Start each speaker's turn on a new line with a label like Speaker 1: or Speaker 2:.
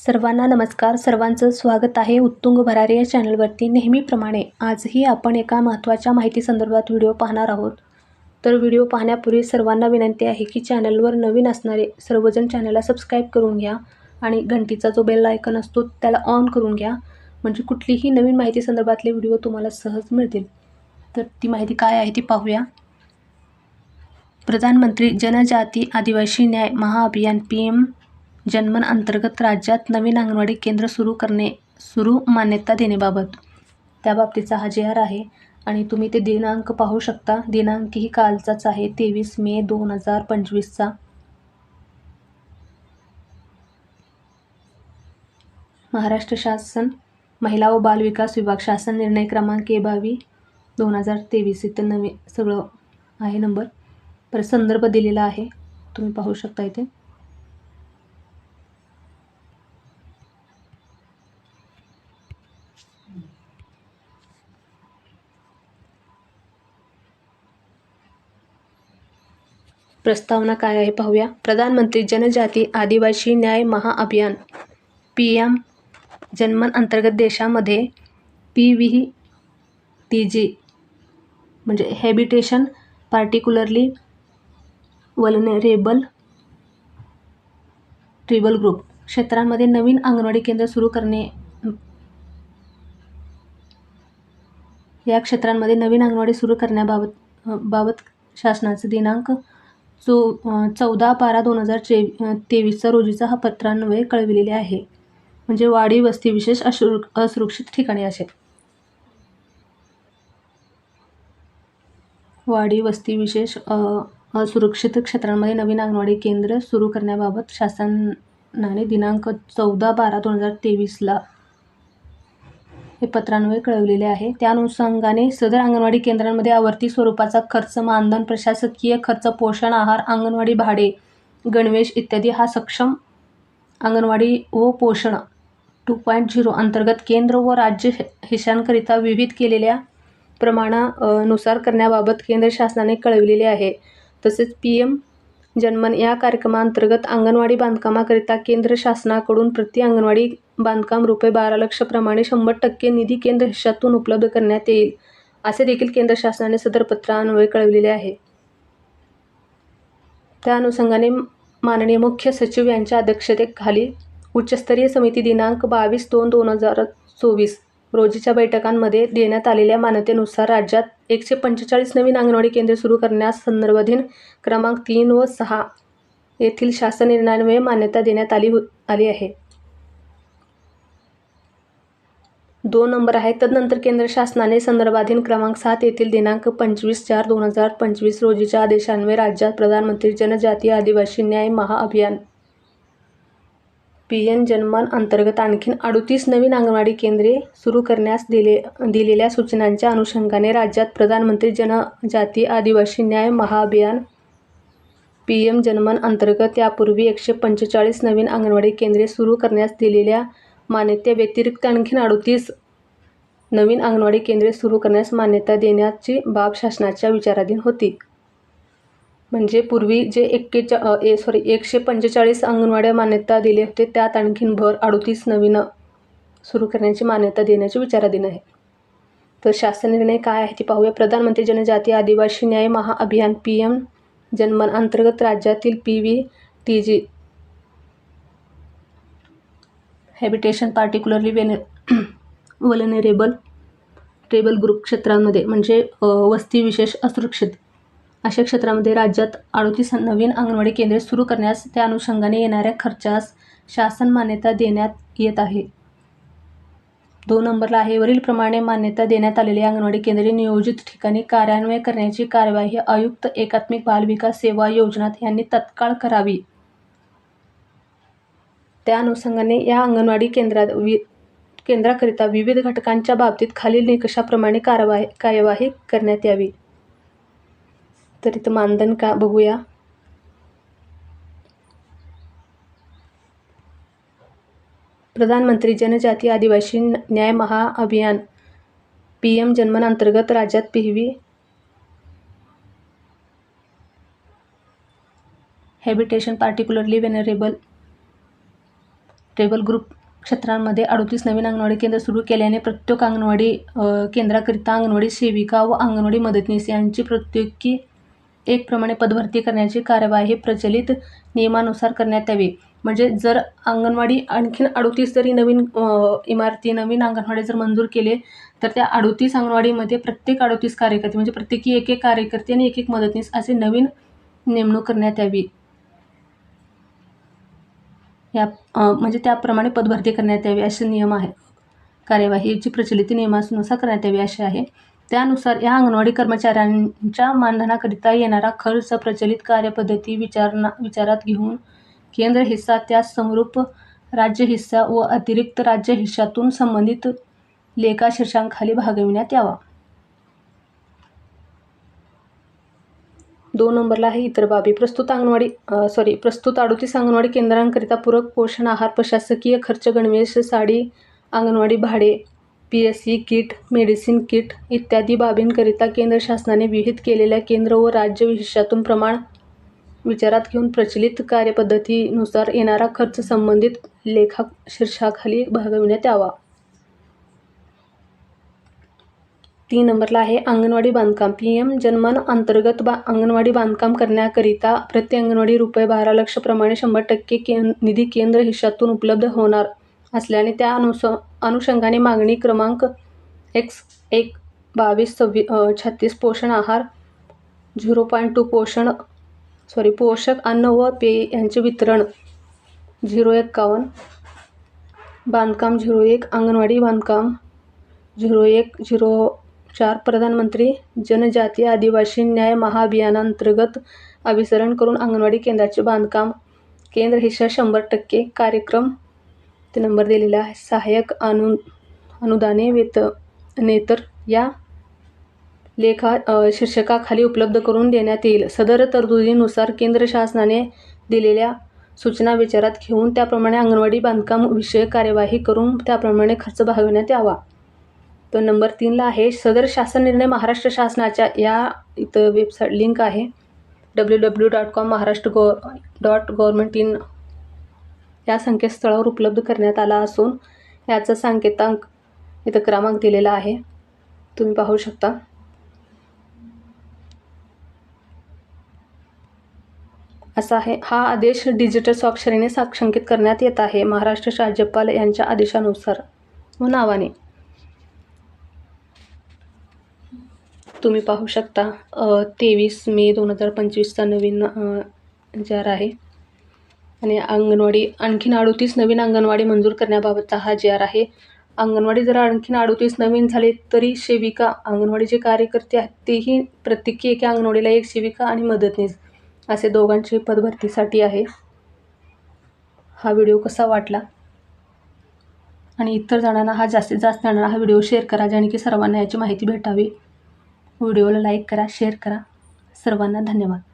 Speaker 1: सर्वांना नमस्कार. सर्वांचं स्वागत आहे उत्तुंग भरारे या चॅनलवरती. नेहमीप्रमाणे आजही आपण एका महत्त्वाच्या माहितीसंदर्भात व्हिडिओ पाहणार आहोत. तर व्हिडिओ पाहण्यापूर्वी सर्वांना विनंती आहे की चॅनलवर नवीन असणारे सर्वजण चॅनलला सबस्क्राईब करून घ्या आणि घंटीचा जो बेल आयकन असतो त्याला ऑन करून घ्या. म्हणजे कुठलीही नवीन माहितीसंदर्भातले व्हिडिओ तुम्हाला सहज मिळतील. तर ती माहिती काय आहे ती पाहूया. प्रधानमंत्री जनजाती आदिवासी न्याय महाअभियान पी एम जन्मन अंतर्गत राज्यात नवीन अंगणवाडी केंद्र सुरू करणे सुरू मान्यता देण्याबाबत. त्याबाबतीचा हा जे आर आहे आणि तुम्ही ते दिनांक पाहू शकता. दिनांकही कालचाच आहे तेवीस मे दोन हजार पंचवीसचा. महाराष्ट्र शासन महिला व बाल विकास विभाग शासन निर्णय क्रमांक ए बावी दोन हजार तेवीस इथे नवी सगळं आहे नंबर. परत संदर्भ दिलेला आहे. तुम्ही पाहू शकता इथे. प्रस्तावना काय आहे पाहूया. प्रधानमंत्री जनजाती आदिवासी न्याय महाअभियान. पी एम जनमन अंतर्गत देशामध्ये पी व्ही टी जी म्हणजे habitation particularly vulnerable tribal group क्षेत्रांमध्ये नवीन अंगणवाडी केंद्र सुरू करणे या क्षेत्रांमध्ये नवीन अंगणवाडी सुरू करण्याबाबत बाबत शासनाचे दिनांक चो चौदा बारा दोन हजार चे तेवीसचा रोजीचा हा पत्रान्वये कळविलेले आहे. म्हणजे वाडी वस्ती विशेष असुर असुरक्षित ठिकाणी असे वाडी वस्ती विशेष असुरक्षित क्षेत्रांमध्ये नवीन अंगणवाडी केंद्र सुरू करण्याबाबत शासनाने दिनांक चौदा बारा दोन हजार तेवीसला हे पत्रान्वये कळवलेले आहे. त्या अनुषंगाने सदर अंगणवाडी केंद्रांमध्ये आवर्ती स्वरूपाचा खर्च मानधन प्रशासकीय खर्च पोषण आहार अंगणवाडी भाडे गणवेश इत्यादी हा सक्षम अंगणवाडी व पोषण टू पॉईंट झिरो अंतर्गत केंद्र व राज्य हिशांकरिता विविध केलेल्या प्रमाणानुसार करण्याबाबत केंद्र शासनाने कळविलेले आहे. तसेच पी एम जन्मन या कार्यक्रमाअंतर्गत अंगणवाडी बांधकामाकरिता केंद्र शासनाकडून प्रति अंगणवाडी बांधकाम रुपये बारा लक्षप्रमाणे शंभर टक्के निधी केंद्र हिशातून उपलब्ध करण्यात येईल असे देखील केंद्र शासनाने सदर पत्रान्वये कळविलेले आहे. त्या अनुषंगाने माननीय मुख्य सचिव यांच्या अध्यक्षतेखाली उच्चस्तरीय समिती दिनांक बावीस दोन दोन हजार चोवीस रोजीच्या बैठकांमध्ये देण्यात आलेल्या मान्यतेनुसार राज्यात एकशे पंचेचाळीस नवीन अंगणवाडी केंद्रे सुरू करण्यास संदर्भाधीन क्रमांक तीन व सहा येथील शासन निर्णयान्वये मान्यता देण्यात आली आली आहे. दोन नंबर आहे. तदनंतर केंद्र शासनाने संदर्भाधीन क्रमांक सात येथील दिनांक पंचवीस चार दोन हजार पंचवीस रोजीच्या आदेशान्वये राज्यात प्रधानमंत्री जनजातीय आदिवासी न्याय महाअभियान पी एन जनमन अंतर्गत आणखीन अडतीस नवीन अंगणवाडी केंद्रे सुरू करण्यास दिले दिलेल्या सूचनांच्या अनुषंगाने राज्यात प्रधानमंत्री जनजाती आदिवासी न्याय महाअभियान पी एम जनमन अंतर्गत यापूर्वी एकशे पंचेचाळीस नवीन अंगणवाडी केंद्रे सुरू करण्यास दिलेल्या मान्यतेव्यतिरिक्त आणखीन अडतीस नवीन अंगणवाडी केंद्रे सुरू करण्यास मान्यता देण्याची बाब शासनाच्या विचाराधीन होती. म्हणजे पूर्वी जे एक्केचा ए सॉरी एकशे पंचेचाळीस अंगणवाड्या मान्यता दिले होते त्यात आणखीन भर अडतीस नवीन सुरू करण्याची मान्यता देण्याची विचाराधीन आहे. तर शासन निर्णय काय आहे ते पाहूया. प्रधानमंत्री जनजाती आदिवासी न्याय महाअभियान पी एम जनमन अंतर्गत राज्यातील P V T G habitation particularly वेने vulnerable tribal group क्षेत्रांमध्ये म्हणजे वस्ती विशेष असुरक्षित अशा क्षेत्रामध्ये राज्यात अडतीस नवीन अंगणवाडी केंद्रे सुरू करण्यास त्या अनुषंगाने येणाऱ्या खर्चास शासन मान्यता देण्यात येत आहे. दोन नंबरला आहे. वरीलप्रमाणे मान्यता देण्यात आलेली अंगणवाडी केंद्रे नियोजित ठिकाणी कार्यान्वय करण्याची कार्यवाही आयुक्त एकात्मिक बालविकास सेवा योजना यांनी तत्काळ करावी. त्या अनुषंगाने या अंगणवाडी केंद्रात वि केंद्राकरिता विविध घटकांच्या बाबतीत खालील निकषाप्रमाणे कारवाई कार्यवाही करण्यात यावी. तर इथं मानधन का बघूया. प्रधानमंत्री जनजाती आदिवासी न्याय महाअभियान पी एम जन्मन अंतर्गत राज्यात पिहवी. Habitation particularly vulnerable tribal group क्षेत्रांमध्ये अडतीस नवीन अंगणवाडी केंद्र सुरू केल्याने प्रत्येक अंगणवाडी केंद्राकरिता अंगणवाडी सेविका व अंगणवाडी मदतनीस यांची प्रत्येकी एक प्रमाणे पदभरती करण्याची कार्यवाही प्रचलित नियमानुसार करण्यात यावी. म्हणजे जर अंगणवाडी आणखीन अडतीस जरी नवीन इमारती नवीन अंगणवाडी जर मंजूर केले तर त्या अडतीस अंगणवाडीमध्ये प्रत्येक अडतीस कार्यकर्ते म्हणजे प्रत्येकी एक एक कार्यकर्ते आणि एक एक मदतनीस असे नवीन नेमणूक करण्यात यावी. या म्हणजे त्याप्रमाणे पदभरती करण्यात यावी असे नियम आहे कार्यवाहीची प्रचलित नियमानुसार करण्यात यावी असे आहे. त्यानुसार या अंगणवाडी कर्मचाऱ्यांच्या मानधनाकरिता येणारा खर्च प्रचलित कार्यपद्धती विचारणा विचारात घेऊन केंद्र हिस्सा त्यास समरूप राज्य हिस्सा व अतिरिक्त राज्य हिश्शातून संबंधित लेखा शीर्षांखाली भागविण्यात यावा. दोन नंबरला आहे इतर बाबी. प्रस्तुत अंगणवाडी सॉरी प्रस्तुत अडतीस अंगणवाडी केंद्रांकरिता पूरक पोषण आहार प्रशासकीय खर्च गणवेश साडी अंगणवाडी भाडे P S C kit medicine kit इत्यादी बाबींकरिता केंद्र शासनाने विहित केलेल्या केंद्र व राज्य विशेषातून प्रमाण विचारात घेऊन प्रचलित कार्यपद्धतीनुसार येणारा खर्च संबंधित लेखा शीर्षाखाली भागविण्यात यावा. तीन नंबरला आहे अंगणवाडी बांधकाम. पी एम जनमन अंतर्गत बा अंगणवाडी बांधकाम करण्याकरिता प्रति अंगणवाडी रुपये बारा लक्षप्रमाणे शंभर टक्के के निधी केंद्र हिशातून उपलब्ध होणार असल्याने त्या अनुस अनुषंगाने मागणी क्रमांक एक्स एक बावीस सव्वी छत्तीस पोषण आहार झिरो पॉईंट टू पोषण सॉरी पोषक अन्न व पेय यांचे वितरण झिरो एक्कावन्न बांधकाम झिरो एक अंगणवाडी बांधकाम झिरो एक झिरो चार प्रधानमंत्री जनजातीय आदिवासी न्याय महाअभियानांतर्गत अभिसरण करून अंगणवाडी केंद्राचे बांधकाम. केंद्र हिशा शंभर टक्के कार्यक्रम ते नंबर दिलेला आहे. सहाय्यक अनु अनुदाने वेत नेतर या लेखा शीर्षकाखाली उपलब्ध करून देण्यात येईल. सदर तरतुदीनुसार केंद्र शासनाने दिलेल्या सूचना विचारात घेऊन त्याप्रमाणे अंगणवाडी बांधकाम विषयक कार्यवाही करून त्याप्रमाणे खर्च भागविण्यात यावा. तर नंबर तीनला आहे. सदर शासन निर्णय महाराष्ट्र शासनाच्या या इथं वेबसाईट लिंक आहे. W W dot com Maharashtra gov dot government in या संकेतस्थळावर उपलब्ध करण्यात आला असून याचा सांकेतांक इथं क्रमांक दिलेला आहे. तुम्ही पाहू शकता. असा आहे. हा आदेश डिजिटल स्वाक्षरीने साक्षांकित करण्यात येत आहे. महाराष्ट्र राज्यपाल यांच्या आदेशानुसार व नावाने. तुम्ही पाहू शकता तेवीस मे दोन हजार पंचवीसचा नवीन अ, जार आहे. आणि अंगणवाडी आणखीन अडोतीस नवीन अंगणवाडी मंजूर करण्याबाबतचा हा जी आर आहे. अंगणवाडी जर आणखीन अडोतीस नवीन झाले तरी सेविका अंगणवाडीचे कार्यकर्ते आहेत तेही प्रत्येकी एका अंगणवाडीला एक सेविका आणि मदतनीस असे दोघांची पदभरतीसाठी आहे. हा व्हिडिओ कसा वाटला? आणि इतर जणांना हा जास्तीत जास्त जणांना हा व्हिडिओ शेअर करा ज्याने की सर्वांना याची माहिती भेटावी. व्हिडिओला लाईक करा शेअर करा. सर्वांना धन्यवाद.